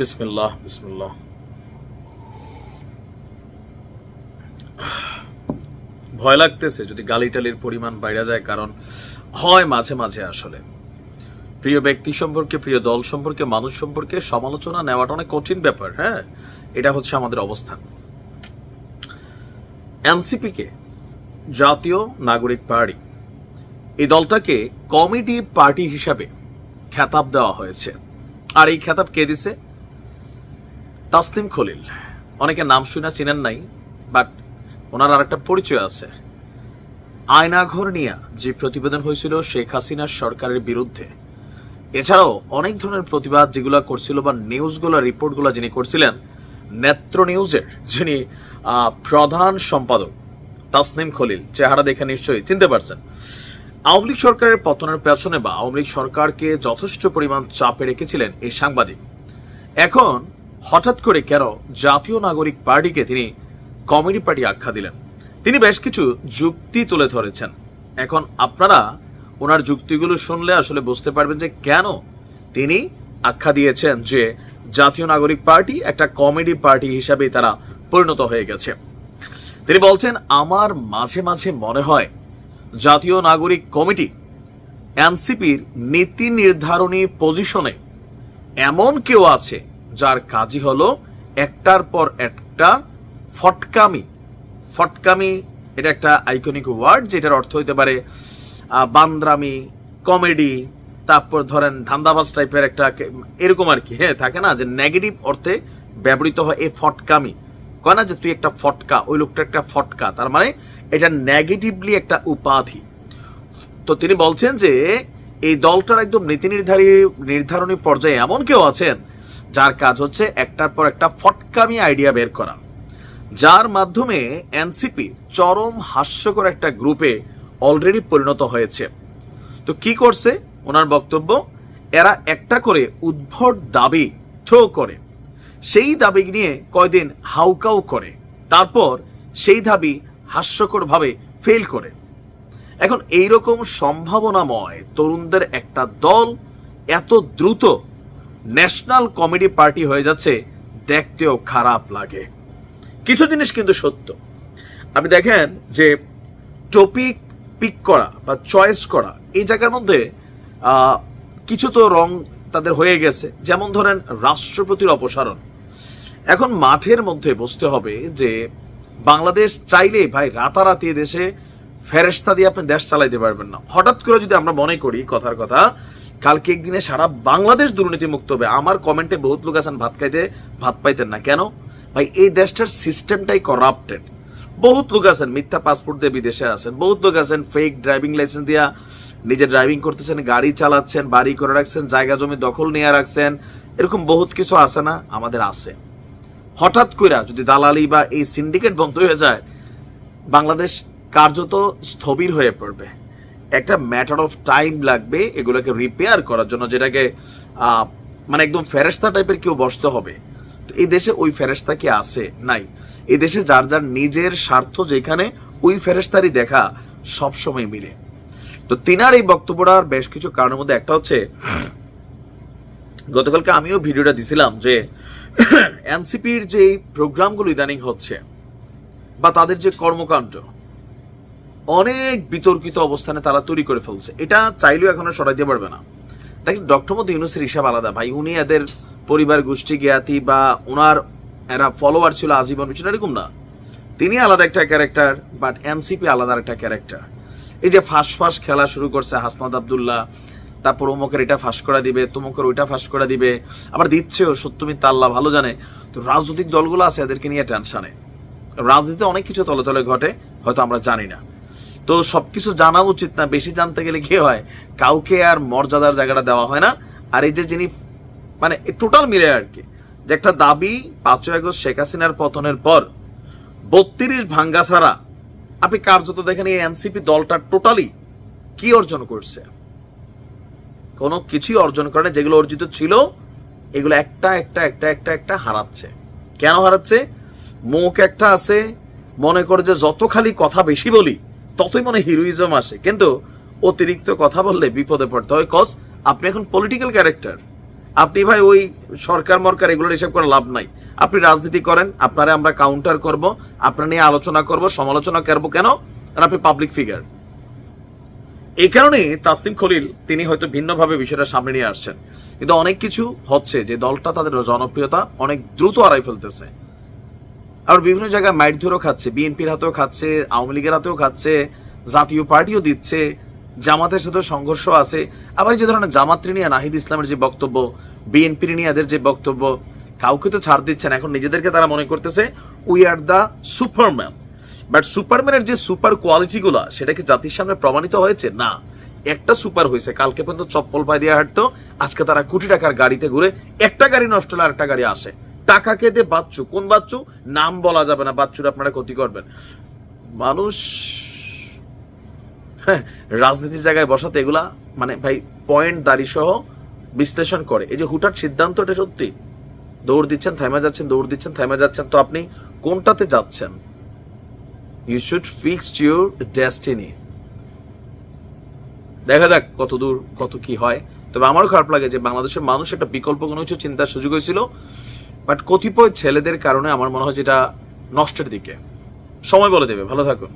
বিসমিল্লাহ বিসমিল্লাহ ভয় লাগতেছে যদি গালিটালির পরিমাণ বাইরে যায়, কারণ হয় মাঝে মাঝে আসলে। প্রিয় ব্যক্তি সম্পর্কে, প্রিয় দল সম্পর্কে, মানুষ সম্পর্কে সমালোচনা নেওয়াটা অনেক কঠিন ব্যাপার হ্যাঁ? এটা হচ্ছে আমাদের অবস্থান। এনসিপিকে জাতীয় নাগরিক পার্টি। এই দলটাকে কমেডি পার্টি হিসাবে খেতাব দেওয়া হয়েছে। আর এই খেতাব কে দিছে? তাসলিম খলিল। অনেকে নাম শুনে চিনেন নাই, বাট ওনার আর একটা পরিচয় আছে। আয়নাঘর নিয়ে যে প্রতিবেদন হয়েছিল শেখ হাসিনার সরকারের বিরুদ্ধে। এছাড়াও অনেক ধরনের প্রতিবাদ যেগুলো করছিল বা নিউজগুলো, রিপোর্টগুলো যিনি করছিলেন, নেত্র নিউজের যিনি প্রধান সম্পাদক তাসনিম খলিল, চেহারা দেখে নিশ্চয়ই চিনতে পারছেন। আওয়ামী লীগ সরকারের পতনের পেছনে বা আওয়ামী লীগ সরকারকে যথেষ্ট পরিমাণ চাপে রেখেছিলেন এই সাংবাদিক। এখন হঠাৎ করে কেন জাতীয় নাগরিক পার্টিকে তিনি কমেডি পার্টি আখ্যা দিলেন। তিনি বেশ কিছু যুক্তি তুলে ধরেছেন। এখন আপনারা ওনার যুক্তিগুলো শুনলে আসলে বুঝতে পারবেন যে কেন তিনি আখ্যা দিয়েছেন যে জাতীয় নাগরিক পার্টি একটা কমেডি পার্টি হিসাবে তারা পরিণত হয়ে গেছে। তিনি বলছেন, আমার মাঝে মাঝে মনে হয় জাতীয় নাগরিক কমিটি এনসিপির নীতি নির্ধারণী পজিশনে এমন কেউ আছে যার কাজই হলো একটার পর একটা ফটকামি। ফটকামি, এটা একটা আইকনিক ওয়ার্ড যেটার অর্থ হইতে পারে বান্দ্রামি কমেডি তারপর ধরেন ধান্দাবাজ টাইপের একটা এরকম আর কি হ্যাঁ থাকে না? যে নেগেটিভ অর্থে ব্যবহৃত হয় এই ফটকামি। কয় না যে তুই একটা ফটকা, ওই লোকটা একটা ফটকা, তার মানে এটা নেগেটিভলি একটা উপাধি। তো তিনি বলছেন যে এই দলটার একদম নীতি নির্ধারী, নির্ধারণী পর্যায়ে এমন কেউ আছেন যার কাজ হচ্ছে একটার পর একটা ফটকামি আইডিয়া বের করা। যার মাধ্যমে এনসিপি চরম হাস্যকর একটা গ্রুপে অলরেডি পরিণত হয়েছে। তো কি করছে? ওনার বক্তব্য, এরা একটা করে উদ্ভট দাবি থ্রো করে। সেই দাবি নিয়ে কয়দিন হাউকাউ করে। তারপর সেই দাবি হাস্যকরভাবে ফেল করে। এখন এইরকম সম্ভাবনাময় তরুণদের একটা দল এত দ্রুত ন্যাশনাল কমেডি পার্টি হয়ে যাচ্ছে, দেখতেও খারাপ লাগে। কিছু জিনিস কিন্তু সত্য। আপনি দেখেন যে টপিক পিক করা বা চয়েস করা, এই জায়গার মধ্যে কিছু তো রং তাদের হয়ে গেছে। যেমন ধরেন রাষ্ট্রপতির অপসারণ। এখন মাঠের মধ্যে বসতে হবে যে বাংলাদেশ চাইলে ভাই রাতারাতি দেশে ফেরেস্তা দিয়ে আপনি দেশ চালাইতে পারবেন না। হঠাৎ করে যদি আমরা মনে করি কথার কথা কালকে একদিনে সারা বাংলাদেশ দুর্নীতি মুক্ত হবে। আমার কমেন্টে বহুত লোক আছেন, ভাত খাইতে, ভাত পাইতেন না। কেন? ভাই, এই দেশটার সিস্টেমটাই করাপ্টেড বহুত লোক আছেন, মিথ্যা পাসপোর্ট দিয়ে বিদেশে আছেন। বহুত লোক আছেন ফেক ড্রাইভিং লাইসেন্স দিয়া নিজে ড্রাইভিং করতেছেন, গাড়ি চালাচ্ছেন, বাড়ি করে রাখছেন, জায়গা জমি দখল নিয়ে রাখছেন। এরকম বহুত কিছু আছে না? আমাদের আছে। হঠাৎ কইরা যদি দালালি বা এই সিন্ডিকেট বন্ধ হয়ে যায়, বাংলাদেশ কার্যত স্থবির হয়ে পড়বে। একটা ম্যাটার অফ টাইম লাগবে এগুলোকে রিপেয়ার করার জন্য, যেটাকে মানে একদম ফেরেস্তা টাইপের কেউ বসতে হবে। তো এই দেশে ওই ফেরেস্তা কি আছে? নাই। এই দেশে যার যার নিজের স্বার্থ যেখানে, ওই ফেরেস্তারই দেখা সবসময় মিলে। তো তিনার এই বক্তব্যটার বেশ কিছু কারণের মধ্যে একটা হচ্ছে, গতকালকে আমিও ভিডিওটা দিছিলাম যে, এনসিপির যে প্রোগ্রামগুলো ইদানিং হচ্ছে, বা তাদের যে কর্মকাণ্ড অনেক বিতর্কিত অবস্থানে তারা তৈরি করে ফেলছে। এটা চাইলেও এখনও সরাইতে পারবে না। দেখেন, ডক্টর মতো ইউনুসের হিসাব আলাদা। ভাই, উনি এদের পরিবার, গোষ্ঠী, জ্ঞাতি বা ওনার এরা ফলোয়ার ছিল আজীবন, বিষয়টা এরকম না। তিনি আলাদা একটা ক্যারেক্টার বাট এনসিপি আলাদা একটা ক্যারেক্টার এই যে ফাঁস ফাঁস খেলা শুরু করছে হাসনাদ আবদুল্লাহ, তারপর অমুকের এটা ফাঁস করা দিবে, তমুকের ওইটা ফাঁস করা দিবে, আবার দিচ্ছেও সত্যমি তাল্লা ভালো জানে। তো রাজনৈতিক দলগুলো আছে এদেরকে নিয়ে টেনশনে রাজনীতিতে অনেক কিছু তলে তলে ঘটে, হয়তো আমরা জানি না। তো সবকিছু জানা উচিত না, বেশি জানতে গেলে কি হয়? কাউকে আর মর্যাদার জায়গাটা দেওয়া হয় না। আর এই যে যিনি মানে টোটাল মিলে আর কি। যে একটা দাবি পাঁচই আগস্ট শেখ হাসিনার পতনের পর বত্রিশ ভাঙ্গা ছাড়া আপনি কার্যত দেখেন এই এনসিপি দলটা টোটালি কি অর্জন করছে? কোনো কিছুই অর্জন করে না, যেগুলো অর্জিত ছিল, এগুলো একটা একটা একটা একটা একটা হারাচ্ছে। কেন হারাচ্ছে? মুখ একটা আছে, মনে করে যে যত খালি কথা বেশি বলি ততই মনে হিরোইজম আসে। কিন্তু অতিরিক্ত কথা বললে বিপদে পড়তে হয় কজ আপনি এখন পলিটিক্যাল ক্যারেক্টার আপনি ভাই ওই সরকার মরকার এগুলোর হিসাব করে লাভ নাই। আপনি রাজনীতি করেন, আপনারে আমরা কাউন্টার করব, আপনার নিয়ে আলোচনা করব, সমালোচনা করব কেন? কারণ আপনি পাবলিক ফিগার এই কারণে তাসলিম খলিল, তিনি হয়তো ভিন্নভাবে বিষয়টা সামনে নিয়ে আসছেন। কিন্তু অনেক কিছু হচ্ছে যে দলটা তাদের জনপ্রিয়তা অনেক দ্রুত হারাই ফেলতেছে। আবার বিভিন্ন জায়গায় মাইট ধরেও খাচ্ছে, বিএনপির হাতেও খাচ্ছে, আওয়ামী লীগের হাতেও খাচ্ছে, জাতীয় পার্টিও দিচ্ছে, জামাতের সাথে সংঘর্ষ আছে। আবার যে ধরনের জামাত্রী নিয়ে নাহিদ ইসলামের যে বক্তব্য, বিএনপির নিয়ে এদের যে বক্তব্য, কাউকে তো ছাড় দিচ্ছে না। এখন নিজেদেরকে তারা মনে করতেছে we are the superman but সুপারম্যানের যে সুপার কোয়ালিটিগুলো সেটা কি জাতির সামনে প্রমাণিত হয়েছে? না। একটা সুপার হয়েছে, কালকে পর্যন্ত চপ্পল পায়ে দিয়ে হাঁটতো, আজকে তারা কোটি টাকার গাড়িতে ঘুরে একটা গাড়ি নষ্ট হলে আরেকটা গাড়ি আসে। টাকা দিয়ে বাচ্চু। কোন বাচ্চু? নাম বলা যাবে না, বাচ্চুর আপনারা ক্ষতি করবেন। মানুষ হ্যাঁ রাজনীতির জায়গায় বসাতে এগুলা মানে ভাই পয়েন্ট দাড়ি সহ বিশ্লেষণ করে। এই যে হুটার সিদ্ধান্ত, এটা সত্যি। দৌড় দিচ্ছেন, থাইমা যাচ্ছেন, দৌড় দিচ্ছেন, থাইমা যাচ্ছেন। তো আপনি কোনটাতে যাচ্ছেন? You should fix your destiny দেখা যাক কত দূর, কত কি হয়। তবে আমারও খারাপ লাগে যে বাংলাদেশের মানুষ একটা বিকল্প কোনো কিছু চিন্তার সুযোগ হয়েছিল। বাট কতিপয় ছেলেদের কারণে আমার মনে হয় যেটা নষ্টের দিকে। সময় বলে দেবে, ভালো থাকুন।